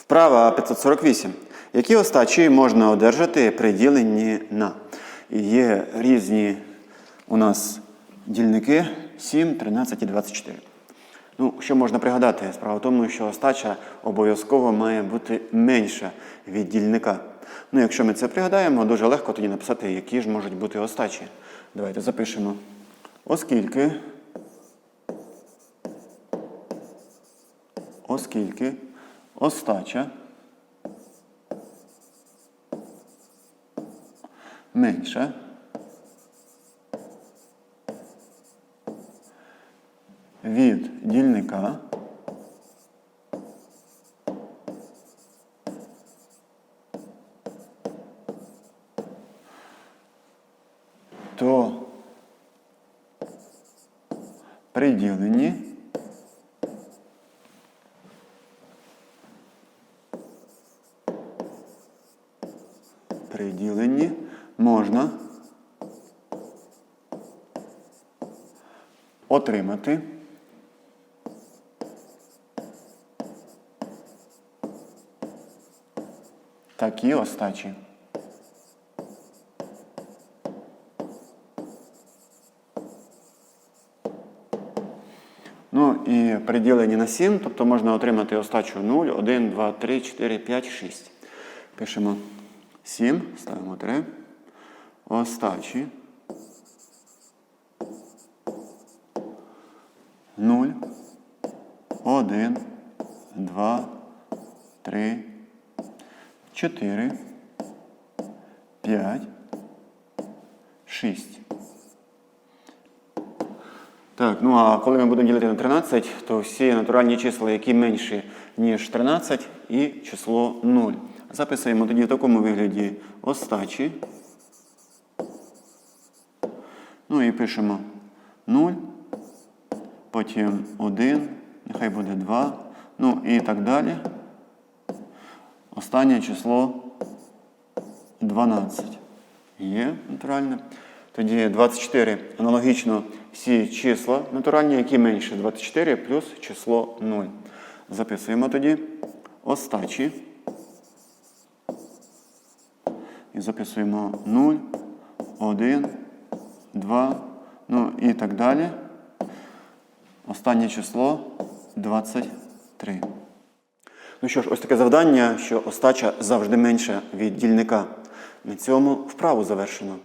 Вправа 548. Які остачі можна одержати при діленні на? Є різні у нас дільники 7, 13 і 24. Ну, що можна пригадати? Справа в тому, що остача обов'язково має бути менша від дільника. Ну, якщо ми це пригадаємо, дуже легко тоді написати, які ж можуть бути остачі. Давайте запишемо. Оскільки, оскільки остача. Менша. Від дільника, то при діленні при діленні можна отримати такі остачі. Ну і при діленні на 7, тобто можна отримати остачу 0, 1, 2, 3, 4, 5, 6. Пишемо 7, ставимо 3. Остачі. 0, 1, 2, 3, 4, 5, 6. Так, ну а коли ми будемо ділити на 13, то всі натуральні числа, які менші, ніж 13, і число 0. Записуємо тоді в такому вигляді остачі. Ну і пишемо 0, потім 1, нехай буде 2, ну і так далі. Останнє число 12. Є натуральне. Тоді 24. Аналогічно всі числа натуральні, які менше 24 плюс число 0. Записуємо тоді остачі. Записуємо 0, 1, 2, ну і так далі. Останнє число 23. Ну що ж, ось таке завдання, що остача завжди менша від дільника. На цьому вправу завершено.